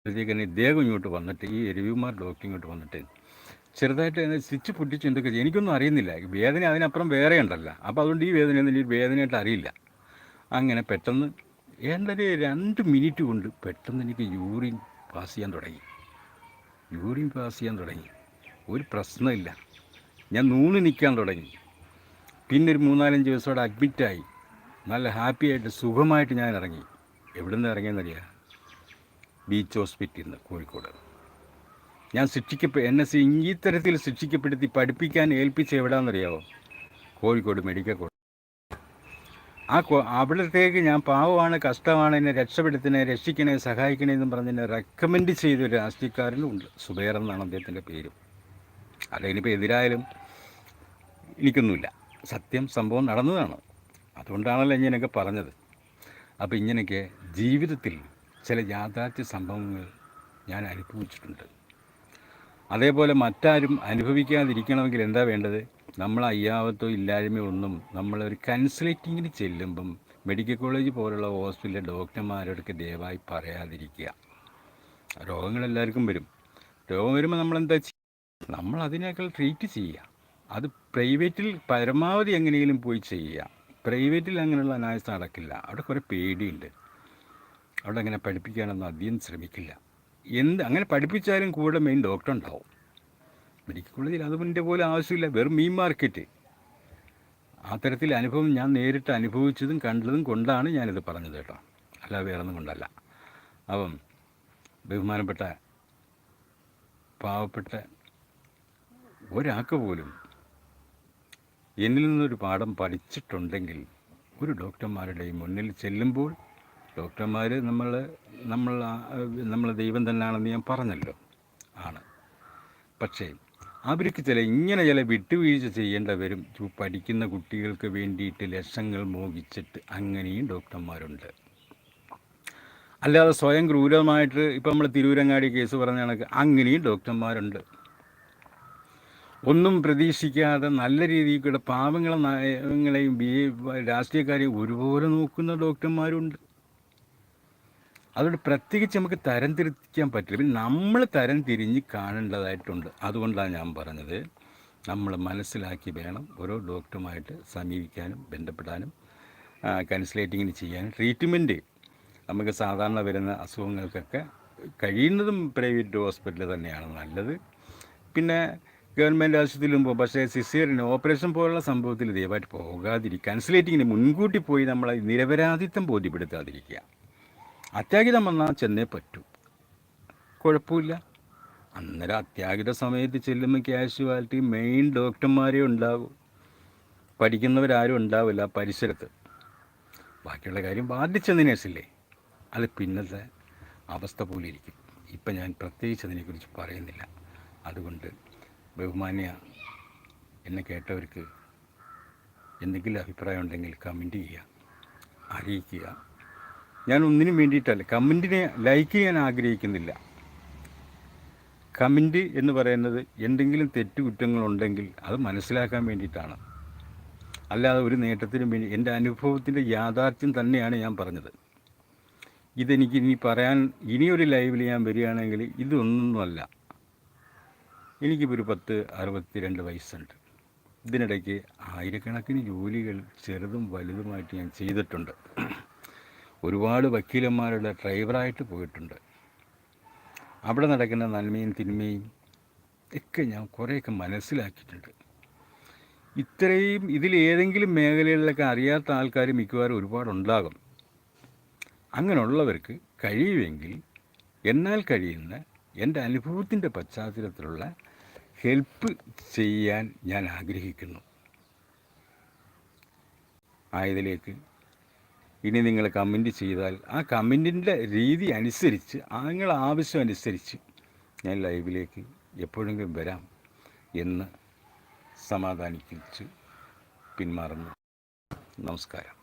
അപ്പോഴത്തേക്ക് ഇദ്ദേഹം ഇങ്ങോട്ട് വന്നിട്ട് ഈ രവികുമാർ ഡോക്ടർ ഇങ്ങോട്ട് വന്നിട്ട് ചെറുതായിട്ട് അതിനെ സ്റ്റിച്ച് പൊട്ടിച്ച് എന്തൊക്കെ. എനിക്കൊന്നും അറിയുന്നില്ല. വേദന അതിനപ്പുറം വേറെ ഉണ്ടല്ലോ. അപ്പോൾ അതുകൊണ്ട് ഈ വേദനയൊന്നും എനിക്ക് വേദനയായിട്ട് അറിയില്ല. അങ്ങനെ പെട്ടെന്ന് ഏണ്ടൊരു രണ്ട് മിനിറ്റ് കൊണ്ട് പെട്ടെന്ന് എനിക്ക് യൂറിൻ പാസ് ചെയ്യാൻ തുടങ്ങി. യൂറിൻ പാസ് ചെയ്യാൻ തുടങ്ങി. ഒരു പ്രശ്നമില്ല. ഞാൻ നൂന്ന് നിൽക്കാൻ തുടങ്ങി. പിന്നെ ഒരു മൂന്നാലഞ്ച് ദിവസം അവിടെ അഡ്മിറ്റായി നല്ല ഹാപ്പിയായിട്ട് സുഖമായിട്ട് ഞാൻ ഇറങ്ങി. എവിടെ നിന്ന് ഇറങ്ങിയെന്നറിയാം? ബീച്ച് ഹോസ്പിറ്റലിൽ കോഴിക്കോട്. ഞാൻ ശിക്ഷിക്കപ്പെ എന്നെ ഈ തരത്തിൽ ശിക്ഷിക്കപ്പെടുത്തി പഠിപ്പിക്കാൻ ഏൽപ്പിച്ച എവിടാണെന്നറിയാവോ കോഴിക്കോട് മെഡിക്കൽ കോളേജ് ആ അവിടത്തേക്ക് ഞാൻ പാവമാണ് കഷ്ടമാണ് എന്നെ രക്ഷപ്പെടുത്തണേ രക്ഷിക്കണേ സഹായിക്കണേ എന്ന് പറഞ്ഞ് എന്നെ റെക്കമെൻഡ് ചെയ്ത ഒരു രാഷ്ട്രീയക്കാരനും ഉണ്ട്. സുബൈർ എന്നാണ് അദ്ദേഹത്തിന്റെ പേരും. അതിനിപ്പോൾ എതിരായാലും എനിക്കൊന്നുമില്ല. സത്യം സംഭവം നടന്നതാണ്. അതുകൊണ്ടാണല്ലോ ഇങ്ങനെയൊക്കെ പറഞ്ഞത്. അപ്പോൾ ഇങ്ങനെയൊക്കെ ജീവിതത്തിൽ ചില യാഥാർത്ഥ്യ സംഭവങ്ങൾ ഞാൻ അനുഭവിച്ചിട്ടുണ്ട്. അതേപോലെ മറ്റാരും അനുഭവിക്കാതിരിക്കണമെങ്കിൽ എന്താ വേണ്ടത്? നമ്മൾ അയ്യാവത്തോ ഇല്ലായ്മയോ ഒന്നും നമ്മൾ ഒരു കൺസൾട്ടിങ്ങിന് ചെല്ലുമ്പം മെഡിക്കൽ കോളേജ് പോലുള്ള ഹോസ്പിറ്റലിലെ ഡോക്ടർമാരോടൊക്കെ ദയവായി പറയാതിരിക്കുക. രോഗങ്ങൾ എല്ലാവർക്കും വരും. രോഗം വരുമ്പോൾ നമ്മളെന്താ ചെയ്യുക നമ്മൾ അതിനേക്കാൾ ട്രീറ്റ് ചെയ്യുക. അത് പ്രൈവറ്റിൽ പരമാവധി എങ്ങനെയെങ്കിലും പോയി ചെയ്യുക. പ്രൈവറ്റിൽ അങ്ങനെയുള്ള അനായാസം നടക്കില്ല. അവിടെ കുറേ പേടിയുണ്ട്. അവിടെ അങ്ങനെ പഠിപ്പിക്കാനൊന്നും അധികം ശ്രമിക്കില്ല. എന്ത് അങ്ങനെ പഠിപ്പിച്ചാലും കൂടെ മെയിൻ ഡോക്ടർ ഉണ്ടാവും. മെഡിക്കൽ കോളേജിൽ അതിന്റെ പോലെ ആവശ്യമില്ല. വെറും മീൻ മാർക്കറ്റ് ആ തരത്തിൽ അനുഭവം ഞാൻ നേരിട്ട് അനുഭവിച്ചതും കണ്ടതും കൊണ്ടാണ് ഞാനിത് പറഞ്ഞത് കേട്ടോ. അല്ല വേറെ ഒന്നും കൊണ്ടല്ല. അപ്പം ബഹുമാനപ്പെട്ട പാവപ്പെട്ട ഒരാൾക്ക് പോലും എന്നിൽ നിന്നൊരു പാഠം പഠിച്ചിട്ടുണ്ടെങ്കിൽ ഒരു ഡോക്ടർമാരുടെയും മുന്നിൽ ചെല്ലുമ്പോൾ ഡോക്ടർമാർ നമ്മൾ നമ്മൾ നമ്മൾ ദൈവം തന്നെയാണെന്ന് ഞാൻ പറഞ്ഞല്ലോ. ആണ്. പക്ഷേ അവർക്ക് ചില ഇങ്ങനെ ചില വിട്ടുവീഴ്ച ചെയ്യേണ്ട വരും പഠിക്കുന്ന കുട്ടികൾക്ക് വേണ്ടിയിട്ട് ലക്ഷങ്ങൾ മോഹിച്ചിട്ട് അങ്ങനെയും ഡോക്ടർമാരുണ്ട്. അല്ലാതെ സ്വയം ക്രൂരമായിട്ട് ഇപ്പം നമ്മൾ തിരൂരങ്ങാടി കേസ് പറഞ്ഞ കണക്ക് അങ്ങനെയും ഡോക്ടർമാരുണ്ട്. ഒന്നും പ്രതീക്ഷിക്കാതെ നല്ല രീതിയിൽ കൂടെ പാവങ്ങളെ രാഷ്ട്രീയക്കാരെയും ഒരുപോലെ നോക്കുന്ന ഡോക്ടർമാരുണ്ട്. അതുകൊണ്ട് പ്രത്യേകിച്ച് നമുക്ക് തരം തിരിക്കാൻ പറ്റില്ല. പിന്നെ നമ്മൾ തരം തിരിഞ്ഞ് കാണേണ്ടതായിട്ടുണ്ട്. അതുകൊണ്ടാണ് ഞാൻ പറഞ്ഞത്. നമ്മൾ മനസ്സിലാക്കി വേണം ഓരോ ഡോക്ടറുമായിട്ട് സമീപിക്കാനും ബന്ധപ്പെടാനും കൺസിലേറ്റിങ്ങിന് ചെയ്യാനും. ട്രീറ്റ്മെന്റ് നമുക്ക് സാധാരണ വരുന്ന അസുഖങ്ങൾക്കൊക്കെ കഴിയുന്നതും പ്രൈവറ്റ് ഹോസ്പിറ്റൽ തന്നെയാണ് നല്ലത്. പിന്നെ ഗവൺമെന്റ് ആശുപത്രിയിൽ പോകും പക്ഷേ സിസിയറിന് ഓപ്പറേഷൻ പോലുള്ള സംഭവത്തിൽ ദയവായിട്ട് പോകാതിരിക്കുക. കൺസൾട്ടിങ്ങിന് മുൻകൂട്ടി പോയി നമ്മളെ നിരപരാധിത്വം ബോധ്യപ്പെടുത്താതിരിക്കുക. അത്യാഹിതം വന്നാൽ ചെന്നേ പറ്റൂ. കുഴപ്പമില്ല. അന്നേരം അത്യാഹിത സമയത്ത് ചെല്ലുമ്പോൾ ക്യാഷ്വാലിറ്റി മെയിൻ ഡോക്ടർമാരേ ഉണ്ടാകൂ പഠിക്കുന്നവരാരും ഉണ്ടാവില്ല പരിസരത്ത്. ബാക്കിയുള്ള കാര്യം ബാധിച്ചതിന് ശേഷമില്ലേ അത് പിന്നത്തെ അവസ്ഥ പോലെ ഇരിക്കും. ഇപ്പം ഞാൻ പ്രത്യേകിച്ച് അതിനെക്കുറിച്ച് പറയുന്നില്ല. അതുകൊണ്ട് ബഹുമാന്യ എന്നെ കേട്ടവർക്ക് എന്തെങ്കിലും അഭിപ്രായം ഉണ്ടെങ്കിൽ കമന്റ് ചെയ്യുക അറിയിക്കുക. ഞാൻ ഒന്നിനും വേണ്ടിയിട്ടല്ല. കമന്റിനെ ലൈക്ക് ചെയ്യാൻ ആഗ്രഹിക്കുന്നില്ല. കമന്റ് എന്ന് പറയുന്നത് എന്തെങ്കിലും തെറ്റുകുറ്റങ്ങളുണ്ടെങ്കിൽ അത് മനസ്സിലാക്കാൻ വേണ്ടിയിട്ടാണ്. അല്ലാതെ ഒരു നേട്ടത്തിനും വേണ്ടി എന്റെ അനുഭവത്തിന്റെ യാഥാർത്ഥ്യം തന്നെയാണ് ഞാൻ പറഞ്ഞത്. ഇതെനിക്ക് ഇനി പറയാൻ ഇനിയൊരു ലൈവിൽ ഞാൻ വരികയാണെങ്കിൽ ഇതൊന്നുമല്ല. എനിക്കിപ്പോൾ ഒരു പത്ത് അറുപത്തിരണ്ട് വയസ്സുണ്ട്. ഇതിനിടയ്ക്ക് ആയിരക്കണക്കിന് ജോലികൾ ചെറുതും വലുതുമായിട്ട് ഞാൻ ചെയ്തിട്ടുണ്ട്. ഒരുപാട് വക്കീലന്മാരുടെ ഡ്രൈവറായിട്ട് പോയിട്ടുണ്ട്. അവിടെ നടക്കുന്ന നന്മയും തിന്മയും ഒക്കെ ഞാൻ കുറേയൊക്കെ മനസ്സിലാക്കിയിട്ടുണ്ട്. ഇത്രയും ഇതിലേതെങ്കിലും മേഖലകളിലൊക്കെ അറിയാത്ത ആൾക്കാർ മിക്കവാറും ഒരുപാടുണ്ടാകും. അങ്ങനെയുള്ളവർക്ക് കഴിയുമെങ്കിൽ എന്നാൽ കഴിയുന്ന എന്റെ അനുഭവത്തിന്റെ പശ്ചാത്തലത്തിലുള്ള ഹെൽപ്പ് ചെയ്യാൻ ഞാൻ ആഗ്രഹിക്കുന്നു. ആയതിലേക്ക് ഇനി നിങ്ങൾ കമന്റ് ചെയ്താൽ ആ കമന്റിന്റെ രീതി അനുസരിച്ച് ആ നിങ്ങളുടെ ആവശ്യം അനുസരിച്ച് ഞാൻ ലൈവിലേക്ക് എപ്പോഴെങ്കിലും വരാം എന്ന് സമാധാനിപ്പിച്ച് പിന്മാറുന്നു. നമസ്കാരം.